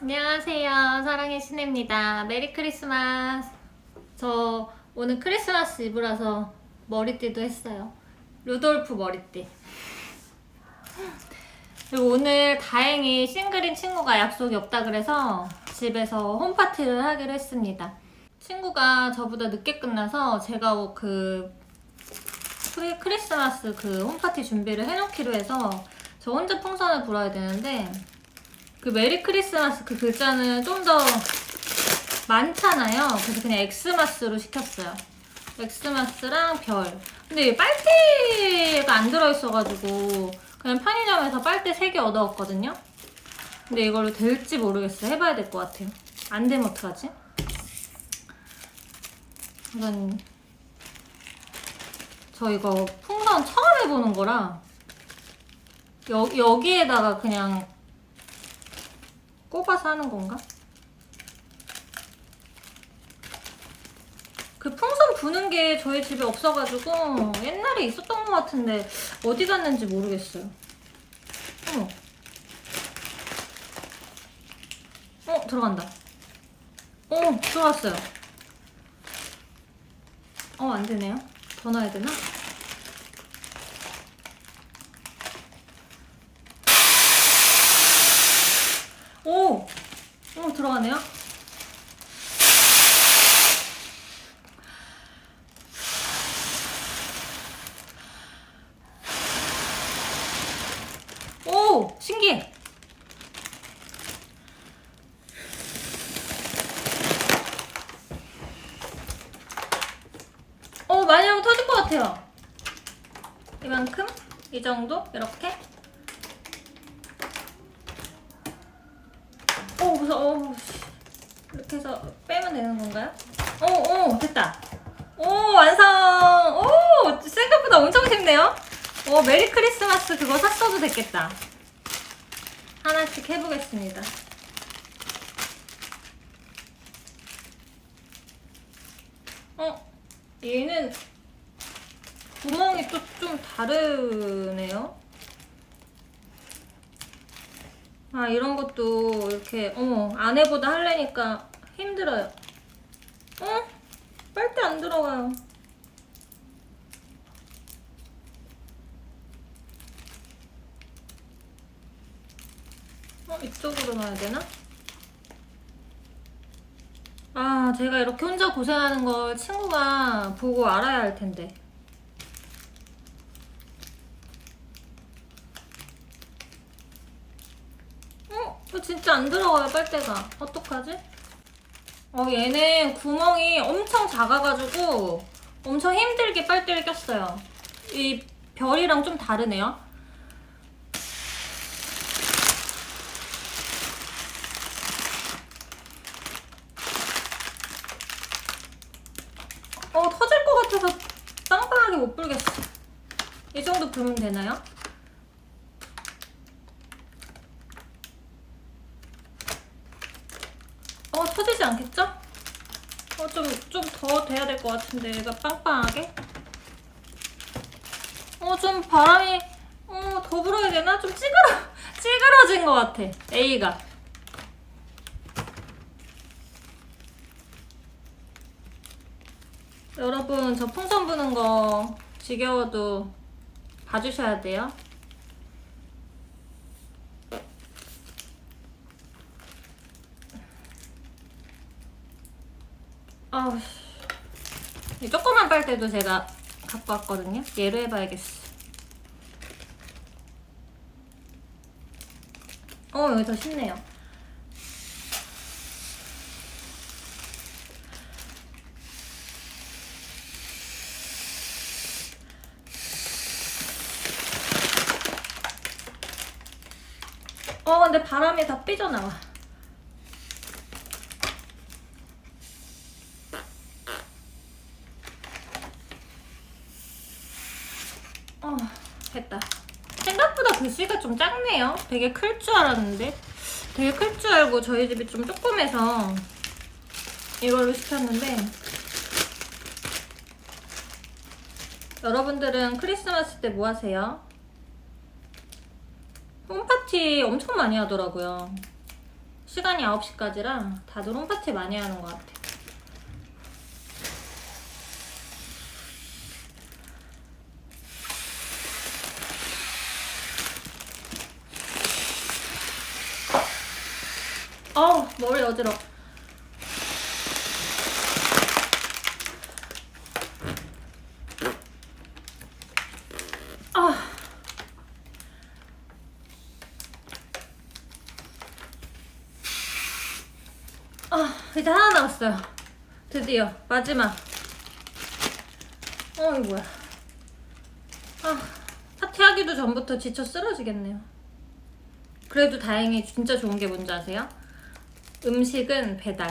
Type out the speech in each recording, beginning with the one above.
안녕하세요. 사랑의 신혜입니다. 메리 크리스마스. 저 오늘 크리스마스 이브라서 머리띠도 했어요. 루돌프 머리띠. 그리고 오늘 다행히 싱글인 친구가 약속이 없다 그래서 집에서 홈파티를 하기로 했습니다. 친구가 저보다 늦게 끝나서 제가 그 크리- 크리스마스 그 홈파티 준비를 해놓기로 해서 저 혼자 풍선을 불어야 되는데 그 메리 크리스마스 그 글자는 좀 더 많잖아요. 그래서 그냥 엑스마스로 시켰어요. 엑스마스랑 별. 근데 빨대가 안 들어있어가지고 그냥 편의점에서 빨대 3개 얻어왔거든요. 근데 이걸로 될지 모르겠어요. 해봐야 될 것 같아요. 안 되면 어떡하지? 이건 저 이거 풍선 처음 해보는 거라 여, 여기에다가 그냥 꼽아서 하는 건가? 그 풍선 부는 게 저희 집에 없어가지고 옛날에 있었던 것 같은데 어디 갔는지 모르겠어요. 어머. 어, 들어간다. 어, 들어왔어요. 어, 안 되네요. 더 넣어야 되나? 오! 오, 들어가네요. 오! 신기해! 어, 많이 하면 터질 것 같아요. 이만큼? 이 정도? 이렇게? 오, 무서워. 오, 씨. 이렇게 해서 빼면 되는 건가요? 오, 오, 됐다. 오, 완성! 오, 생각보다 엄청 쉽네요? 오, 메리 크리스마스 그거 샀어도 됐겠다. 하나씩 해보겠습니다. 어, 얘는 구멍이 또 좀 다르네요. 아 이런 것도 이렇게 어머 아내보다 하려니까 힘들어요. 어? 빨대 안 들어가요. 어 이쪽으로 놔야 되나? 아 제가 이렇게 혼자 고생하는 걸 친구가 보고 알아야 할 텐데. 어? 이거 진짜 안 들어가요 빨대가 어떡하지? 어 얘는 구멍이 엄청 작아가지고 엄청 힘들게 빨대를 꼈어요 이 별이랑 좀 다르네요 어 터질 것 같아서 빵빵하게 못 불겠어 이 정도 불면 되나요? 터지지 않겠죠? 어, 좀, 좀 더 돼야 될 것 같은데, 얘가 빵빵하게. 어, 좀 바람이, 어, 더 불어야 되나? 좀 찌그러, 찌그러진 것 같아, A가. 여러분, 저 풍선 부는 거 지겨워도 봐주셔야 돼요. 아우, 이 조그만 빨대도 제가 갖고 왔거든요. 얘로 해봐야겠어. 어, 여기 더 쉽네요. 어, 근데 바람이 다 삐져나와. 어, 됐다. 생각보다 글씨가 좀 작네요. 되게 클 줄 알았는데. 되게 클 줄 알고 저희 집이 좀 조그매서 이걸로 시켰는데. 여러분들은 크리스마스 때 뭐 하세요? 홈파티 엄청 많이 하더라고요. 시간이 9시까지라 다들 홈파티 많이 하는 것 같아. 어 머리 어지러워. 아. 아, 이제 하나 남았어요. 드디어 마지막. 어, 이거 뭐야? 아, 파티하기도 전부터 지쳐 쓰러지겠네요. 그래도 다행히 진짜 좋은 게 뭔지 아세요? 음식은 배달.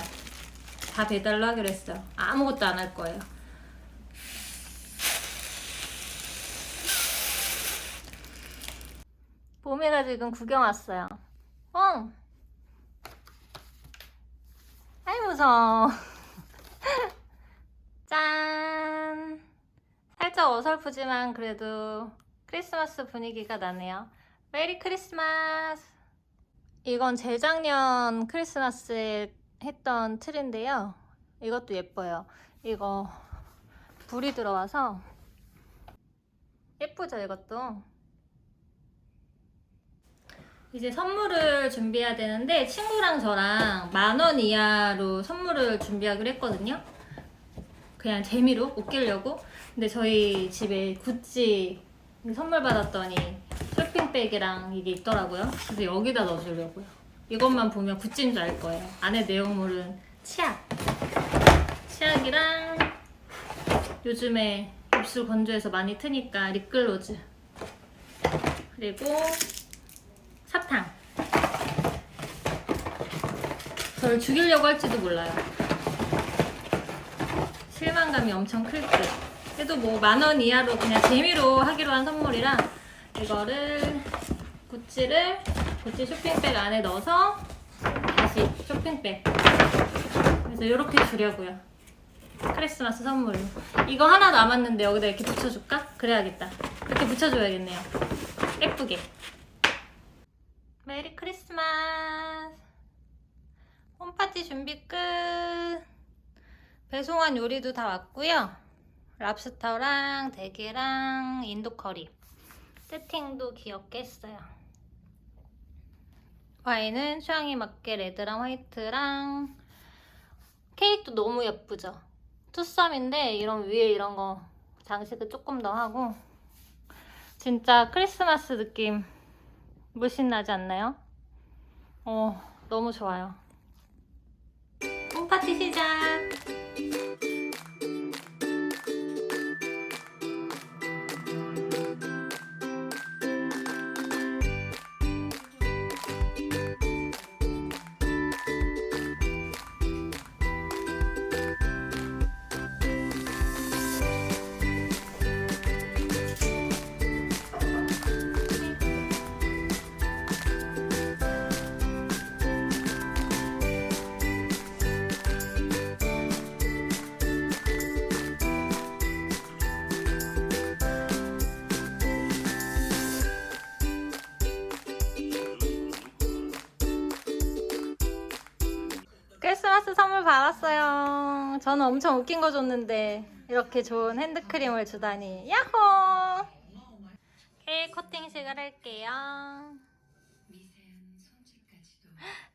다 배달로 하기로 했어요. 아무것도 안 할 거예요. 봄이가 지금 구경 왔어요. 어. 아이 무서워. 짠. 살짝 어설프지만 그래도 크리스마스 분위기가 나네요. 메리 크리스마스. 이건 재작년 크리스마스에 했던 틀인데요. 이것도 예뻐요. 이거 불이 들어와서 예쁘죠, 이것도. 이제 선물을 준비해야 되는데 친구랑 저랑 만 원 이하로 선물을 준비하기로 했거든요. 그냥 재미로 웃기려고. 근데 저희 집에 구찌 선물 받았더니 쇼핑백이랑 이게 있더라고요. 그래서 여기다 넣어주려고요. 이것만 보면 구찌인 줄알 거예요. 안에 내용물은 치약. 치약이랑 요즘에 입술 건조해서 많이 트니까 립글로즈. 그리고 사탕. 저를 죽이려고 할지도 몰라요. 실망감이 엄청 클 듯. 그래도 뭐 만 원 이하로 그냥 재미로 하기로 한 선물이라 이거를 구찌를 구찌 쇼핑백 안에 넣어서 다시 쇼핑백. 그래서 이렇게 주려고요. 크리스마스 선물로. 이거 하나 남았는데 여기다 이렇게 붙여줄까? 그래야겠다. 이렇게 붙여줘야겠네요. 예쁘게. 메리 크리스마스. 홈파티 준비 끝. 배송한 요리도 다 왔고요. 랍스터랑 대게랑 인도 커리. 세팅도 귀엽게 했어요. 와인은 취향에 맞게 레드랑 화이트랑 케이크도 너무 예쁘죠? 투썸인데 이런 위에 이런 거 장식을 조금 더 하고 진짜 크리스마스 느낌 물씬 나지 않나요? 어, 너무 좋아요. 홈파티 시작! 크리스마스 선물 받았어요. 저는 엄청 웃긴 거 줬는데 이렇게 좋은 핸드크림을 주다니 야호! 케이크 커팅식을 할게요.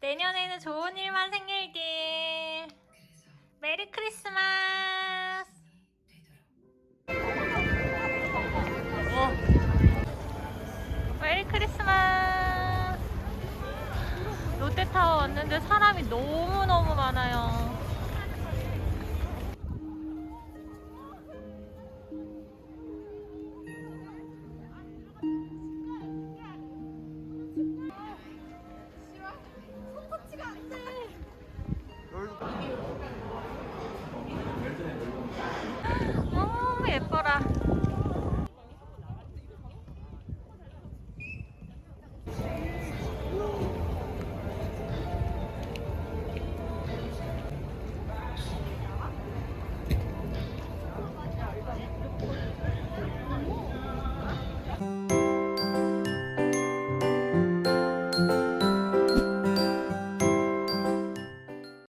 내년에는 좋은 일만 생길길. 메리 크리스마스. 어. 메리 크리스마스. 롯데타워 왔는데 사람이 너무너무 많아요.